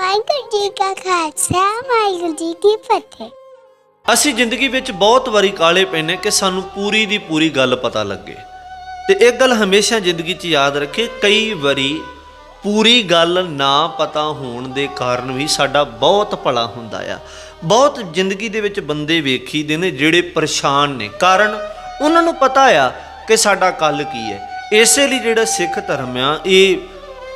ਵਾਹਿਗੁਰੂ ਜੀ ਕਾ ਖਾਲਸਾ, ਵਾਹਿਗੁਰੂ ਜੀ ਕੀ ਫਤਿਹ। ਅਸੀਂ ਜ਼ਿੰਦਗੀ ਵਿੱਚ ਬਹੁਤ ਵਾਰੀ ਕਾਲੇ ਪੈਨੇ ਕਿ ਸਾਨੂੰ ਪੂਰੀ ਦੀ ਪੂਰੀ ਗੱਲ ਪਤਾ ਲੱਗੇ। ਤੇ ਇਹ ਗੱਲ ਹਮੇਸ਼ਾ ਜ਼ਿੰਦਗੀ 'ਚ ਯਾਦ ਰੱਖੇ, ਕਈ ਵਾਰੀ ਪੂਰੀ ਗੱਲ ਨਾ ਪਤਾ ਹੋਣ ਦੇ ਕਾਰਨ ਵੀ ਸਾਡਾ ਬਹੁਤ ਭਲਾ ਹੁੰਦਾ ਆ। ਬਹੁਤ ਜ਼ਿੰਦਗੀ ਦੇ ਵਿੱਚ ਬੰਦੇ ਵੇਖੀ ਦੇ ਨੇ ਜਿਹੜੇ ਪਰੇਸ਼ਾਨ ਨੇ, ਕਾਰਨ ਉਹਨਾਂ ਨੂੰ ਪਤਾ ਆ ਕਿ ਸਾਡਾ ਕੱਲ ਕੀ ਹੈ। ਇਸੇ ਲਈ ਜਿਹੜਾ ਸਿੱਖ ਧਰਮ ਆ, ਇਹ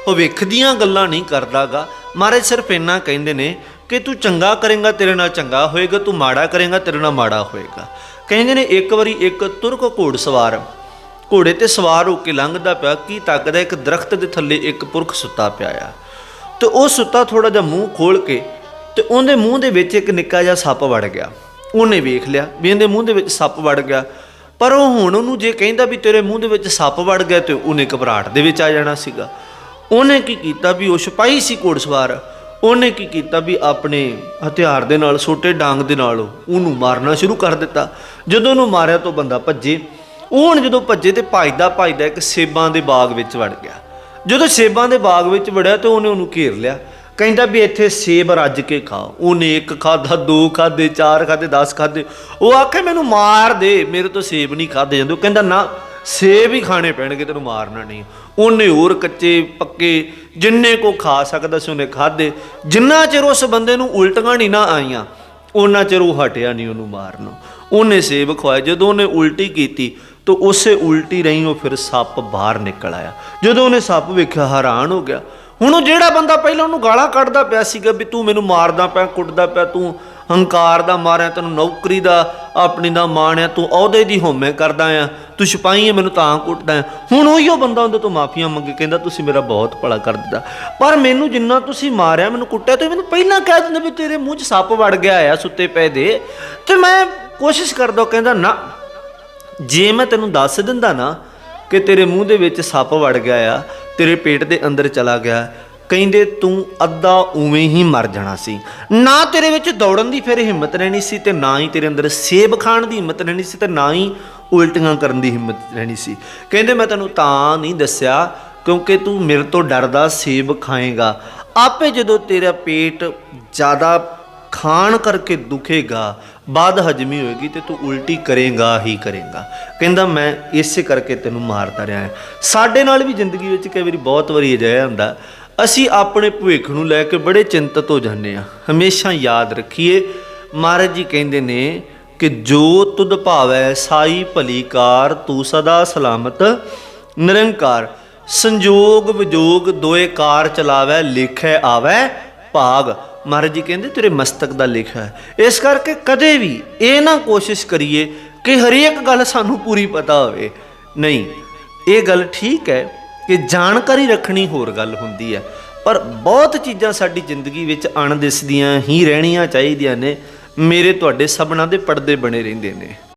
ਭਵਿੱਖ ਦੀਆਂ ਗੱਲਾਂ ਨਹੀਂ ਕਰਦਾਗਾ ਮਹਾਰਾਜ ਸਿਰਫ ਇੰਨਾ ਕਹਿੰਦੇ ਨੇ ਕਿ ਤੂੰ ਚੰਗਾ ਕਰੇਗਾ, ਤੇਰੇ ਨਾਲ ਚੰਗਾ ਹੋਏਗਾ, ਤੂੰ ਮਾੜਾ ਕਰੇਗਾ, ਤੇਰੇ ਨਾਲ ਮਾੜਾ ਹੋਏਗਾ। ਕਹਿੰਦੇ ਨੇ ਇੱਕ ਵਾਰੀ ਇੱਕ ਤੁਰਕ ਘੋੜਸਵਾਰ ਘੋੜੇ ਤੇ ਸਵਾਰ ਹੋ ਕੇ ਲੰਘਦਾ ਪਿਆ, ਕੀ ਤੱਕਦਾ ਇੱਕ ਦਰਖਤ ਦੇ ਥੱਲੇ ਇੱਕ ਪੁਰਖ ਸੁੱਤਾ ਪਿਆ ਆ। ਤੇ ਉਹ ਸੁੱਤਾ ਥੋੜਾ ਜਿਹਾ ਮੂੰਹ ਖੋਲ ਕੇ ਤੇ ਉਹਦੇ ਮੂੰਹ ਦੇ ਵਿੱਚ ਇੱਕ ਨਿੱਕਾ ਜਿਹਾ ਸੱਪ ਵੜ ਗਿਆ। ਉਹਨੇ ਵੇਖ ਲਿਆ ਵੀ ਇਹਦੇ ਮੂੰਹ ਦੇ ਵਿੱਚ ਸੱਪ ਵੜ ਗਿਆ। ਪਰ ਉਹ ਹੁਣ ਉਹਨੂੰ ਜੇ ਕਹਿੰਦਾ ਵੀ ਤੇਰੇ ਮੂੰਹ ਦੇ ਵਿੱਚ ਸੱਪ ਵੜ ਗਿਆ ਤੇ ਉਹਨੇ ਘਬਰਾਹਟ ਦੇ ਵਿੱਚ ਆ ਜਾਣਾ ਸੀਗਾ। ਉਹਨੇ ਕੀ ਕੀਤਾ ਵੀ ਉਹ ਸਿਪਾਹੀ ਸੀ ਘੋੜਸਵਾਰ? ਉਹਨੇ ਕੀ ਕੀਤਾ ਵੀ ਆਪਣੇ ਹਥਿਆਰ ਦੇ ਨਾਲ, ਛੋਟੇ ਡਾਂਗ ਦੇ ਨਾਲ ਉਹਨੂੰ ਮਾਰਨਾ ਸ਼ੁਰੂ ਕਰ ਦਿੱਤਾ। ਜਦੋਂ ਉਹਨੂੰ ਮਾਰਿਆ ਤਾਂ ਬੰਦਾ ਭੱਜੇ। ਉਹ ਹੁਣ ਜਦੋਂ ਭੱਜੇ ਤੇ ਭੱਜਦਾ ਭੱਜਦਾ ਇੱਕ ਸੇਬਾਂ ਦੇ ਬਾਗ ਵਿੱਚ ਵੜ ਗਿਆ। ਜਦੋਂ ਸੇਬਾਂ ਦੇ ਬਾਗ ਵਿੱਚ ਵੜਿਆ ਤੇ ਉਹਨੇ ਉਹਨੂੰ ਘੇਰ ਲਿਆ। ਕਹਿੰਦਾ ਵੀ ਇੱਥੇ ਸੇਬ ਰੱਜ ਕੇ ਖਾਓ ਉਹਨੇ ਇੱਕ ਖਾਦਾ ਦੋ ਖਾਦੇ ਚਾਰ ਖਾਦੇ 10 ਖਾਦੇ ਉਹ ਆਖੇ, ਮੈਨੂੰ ਮਾਰ ਦੇ। ਮੇਰੇ ਤੋਂ ਸੇਬ ਨਹੀਂ ਖਾਦੇ ਜਾਂਦੇ। ਉਹ ਕਹਿੰਦਾ, ਨਾ ਸੇਬ ਹੀ ਖਾਣੇ ਪੈਣਗੇ, ਤੈਨੂੰ ਮਾਰਨਾ ਨਹੀਂ। ਉਹਨੇ ਹੋਰ ਕੱਚੇ, ਪੱਕੇ, ਜਿੰਨੇ ਕੋ ਖਾ ਸਕਦਾ ਸੀ ਉਹਨੇ ਖਾਦੇ ਜਿੰਨਾ ਚਿਰ ਉਸ ਬੰਦੇ ਨੂੰ ਉਲਟੀਆਂ ਨਹੀਂ ਨਾ ਆਈਆਂ ਉਹਨਾਂ ਚਿਰ ਉਹ ਹਟਿਆ ਨਹੀਂ ਉਹਨੂੰ ਮਾਰਨ। ਉਹਨੇ ਸੇਬ ਖਵਾਇਆ। ਜਦੋਂ ਉਹਨੇ ਉਲਟੀ ਕੀਤੀ, ਤਾਂ ਉਸੇ ਉਲਟੀ ਰਹੀ ਉਹ ਫਿਰ ਸੱਪ ਬਾਹਰ ਨਿਕਲ ਆਇਆ। ਜਦੋਂ ਉਹਨੇ ਸੱਪ ਵੇਖਿਆ, ਹੈਰਾਨ ਹੋ ਗਿਆ। ਹੁਣ ਉਹ ਜਿਹੜਾ ਬੰਦਾ ਪਹਿਲਾਂ ਉਹਨੂੰ ਗਾਲਾਂ ਕੱਢਦਾ ਪਿਆ ਸੀਗਾ ਵੀ ਤੂੰ ਮੈਨੂੰ ਮਾਰਦਾ ਪਿਆ, ਕੁੱਟਦਾ ਪਿਆ, ਤੂੰ ਹੰਕਾਰ ਦਾ ਮਾਰਿਆ, ਤੈਨੂੰ ਨੌਕਰੀ ਦਾ ਆਪਣੀ ਦਾ ਮਾਣ ਆ ਤੂੰ ਅਹੁਦੇ ਦੀ ਹੋਮੇ ਕਰਦਾ ਆ, ਤੂੰ ਸਿਪਾਹੀ ਆ, ਮੈਨੂੰ ਤਾਂ ਕੁੱਟਦਾ ਆ। ਹੁਣ ਉਹੀਓ ਬੰਦਾ ਉਹਦੇ ਤੋਂ ਮਾਫੀਆਂ ਮੰਗੇ ਕਹਿੰਦਾ, ਤੁਸੀਂ ਮੇਰਾ ਬਹੁਤ ਭਲਾ ਕਰ ਦਿੱਤਾ। ਪਰ ਮੈਨੂੰ ਜਿੰਨਾ ਤੁਸੀਂ ਮਾਰਿਆ, ਮੈਨੂੰ ਕੁੱਟਿਆ, ਤੇ ਮੈਨੂੰ ਪਹਿਲਾਂ ਕਹਿ ਦਿੰਦੇ ਵੀ ਤੇਰੇ ਮੂੰਹ 'ਚ ਸੱਪ ਵੜ ਗਿਆ ਆ, ਸੁੱਤੇ ਪਏ ਦੇ। ਤੇ ਮੈਂ ਕੋਸ਼ਿਸ਼ ਕਰਦਾ ਕਹਿੰਦਾ, ਨਾ, ਜੇ ਮੈਂ ਤੈਨੂੰ ਦੱਸ ਦਿੰਦਾ ਨਾ ਕਿ ਤੇਰੇ ਮੂੰਹ ਦੇ ਵਿੱਚ ਸੱਪ ਵੜ ਗਿਆ ਆ, ਤੇਰੇ ਪੇਟ ਦੇ ਅੰਦਰ ਚਲਾ ਗਿਆ ਕਹਿੰਦੇ ਤੂੰ ਅੱਧਾ ਉਵੇਂ ਹੀ ਮਰ ਜਾਣਾ ਸੀ। ਨਾ ਤੇਰੇ ਵਿੱਚ ਦੌੜਨ ਦੀ ਫਿਰ ਹਿੰਮਤ ਰਹਿਣੀ ਸੀ ਤੇ ਨਾ ਹੀ ਤੇਰੇ ਅੰਦਰ ਸੇਬ ਖਾਣ ਦੀ ਹਿੰਮਤ ਰਹਿਣੀ ਸੀ ਤੇ ਨਾ ਹੀ ਉਲਟੀਆਂ ਕਰਨ ਦੀ ਹਿੰਮਤ ਰਹਿਣੀ ਸੀ। ਕਹਿੰਦੇ ਮੈਂ ਤੈਨੂੰ ਤਾਂ ਨਹੀਂ ਦੱਸਿਆ ਕਿਉਂਕਿ ਤੂੰ ਮੇਰੇ ਤੋਂ ਡਰਦਾ ਸੇਬ ਖਾਏਗਾ। ਆਪੇ ਜਦੋਂ ਤੇਰਾ ਪੇਟ ਜ਼ਿਆਦਾ ਖਾਣ ਕਰਕੇ ਦੁਖੇਗਾ ਬਾਦ ਹਜਮੀ ਹੋਏਗੀ ਤੇ ਤੂੰ ਉਲਟੀ ਕਰੇਗਾ, ਹੀ ਕਰੇਗਾ। ਕਹਿੰਦਾ ਮੈਂ ਇਸੇ ਕਰਕੇ ਤੈਨੂੰ ਮਾਰਦਾ ਰਿਹਾ। ਹਾਂ ਸਾਡੇ ਨਾਲ ਵੀ ਜ਼ਿੰਦਗੀ ਵਿੱਚ ਕਈ ਵਾਰੀ ਬਹੁਤ ਵਾਰੀ ਅਜਿਹਾ ਹੁੰਦਾ। ਅਸੀਂ ਆਪਣੇ ਭਵਿੱਖ ਨੂੰ ਲੈ ਕੇ ਬੜੇ ਚਿੰਤਤ ਹੋ ਜਾਂਦੇ ਆ ਹਮੇਸ਼ਾ ਯਾਦ ਰੱਖੀਏ, ਮਹਾਰਾਜ ਜੀ ਕਹਿੰਦੇ ਨੇ ਕਿ ਜੋ ਤੁਧ ਭਾਵੈ ਸਾਈ ਭਲੀ ਕਾਰ ਤੂੰ ਸਦਾ ਸਲਾਮਤ, ਨਿਰੰਕਾਰ, ਸੰਜੋਗ ਵਿਜੋਗ ਦੋਏ ਕਾਰ ਚਲਾਵੈ, ਲਿਖੈ ਆਵੈ ਭਾਗ। ਮਹਾਰਾਜ ਜੀ ਕਹਿੰਦੇ, ਤੇਰੇ ਮਸਤਕ ਦਾ ਲਿਖਿਆ ਹੈ। ਇਸ ਕਰਕੇ ਕਦੇ ਵੀ ਇਹ ਨਾ ਕੋਸ਼ਿਸ਼ ਕਰੀਏ ਕਿ ਹਰੇਕ ਗੱਲ ਸਾਨੂੰ ਪੂਰੀ ਪਤਾ ਹੋਵੇ। ਨਹੀਂ, ਇਹ ਗੱਲ ਠੀਕ ਹੈ। ਕਿ ਜਾਣਕਾਰੀ ਰੱਖਣੀ ਹੋਰ ਗੱਲ ਹੁੰਦੀ ਹੈ। ਪਰ ਬਹੁਤ ਚੀਜ਼ਾਂ ਸਾਡੀ ਜ਼ਿੰਦਗੀ ਵਿੱਚ ਅਣਦਿਸਦੀਆਂ ਹੀ ਰਹਿਣੀਆਂ ਚਾਹੀਦੀਆਂ ਨੇ। ਮੇਰੇ ਤੁਹਾਡੇ ਸਭਨਾਂ ਦੇ ਪਰਦੇ ਬਣੇ ਰਹਿੰਦੇ ਨੇ।